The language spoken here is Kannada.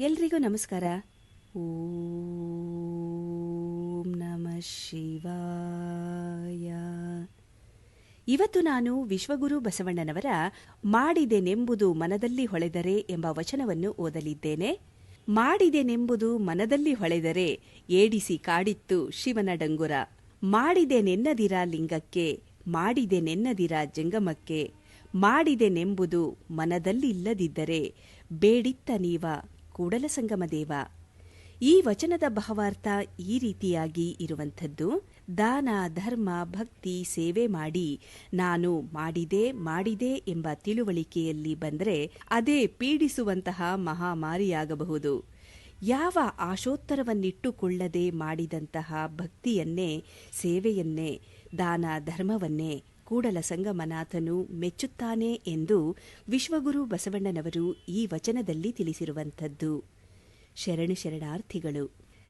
ಎಲ್ರಿಗೂ ನಮಸ್ಕಾರ. ಓಂ ನಮ ಶಿವಾಯ. ಇವತ್ತು ನಾನು ವಿಶ್ವಗುರು ಬಸವಣ್ಣನವರ ಮಾಡಿದೆನೆಂಬುದು ಮನದಲ್ಲಿ ಹೊಳೆದರೆ ಎಂಬ ವಚನವನ್ನು ಓದಲಿದ್ದೇನೆ. ಮಾಡಿದೆನೆಂಬುದು ಮನದಲ್ಲಿ ಹೊಳೆದರೆ ಏಡಿಸಿ ಕಾಡಿತ್ತು ಶಿವನ ಡಂಗುರ. ಮಾಡಿದೆನೆನ್ನದಿರ ಲಿಂಗಕ್ಕೆ, ಮಾಡಿದೆನೆನ್ನದಿರ ಜಂಗಮಕ್ಕೆ, ಮಾಡಿದೆನೆಂಬುದು ಮನದಲ್ಲಿಲ್ಲದಿದ್ದರೆ ಬೇಡಿತ್ತ ನೀವ ಕೂಡಲ ಸಂಗಮ ದೇವ. ಈ ವಚನದ ಭಾವಾರ್ಥ ಈ ರೀತಿಯಾಗಿ ಇರುವಂಥದ್ದು, ದಾನ, ಧರ್ಮ, ಭಕ್ತಿ, ಸೇವೆ ಮಾಡಿ, ನಾನು ಮಾಡಿದೆ ಮಾಡಿದೆ ಎಂಬ ತಿಳುವಳಿಕೆಯಲ್ಲಿ ಬಂದರೆ ಅದೇ ಪೀಡಿಸುವಂತಹ ಮಹಾಮಾರಿಯಾಗಬಹುದು. ಯಾವ ಆಶೋತ್ತರವನ್ನಿಟ್ಟುಕೊಳ್ಳದೆ ಮಾಡಿದಂತಹ ಭಕ್ತಿಯನ್ನೇ, ಸೇವೆಯನ್ನೇ, ದಾನ, ಧರ್ಮವನ್ನೇ ಕೂಡಲ ಸಂಗಮನಾಥನು ಮೆಚ್ಚುತ್ತಾನೆ ಎಂದು ವಿಶ್ವಗುರು ಬಸವಣ್ಣನವರು ಈ ವಚನದಲ್ಲಿ ತಿಳಿಸಿರುವಂಥದ್ದು. ಶರಣು ಶರಣಾರ್ಥಿಗಳು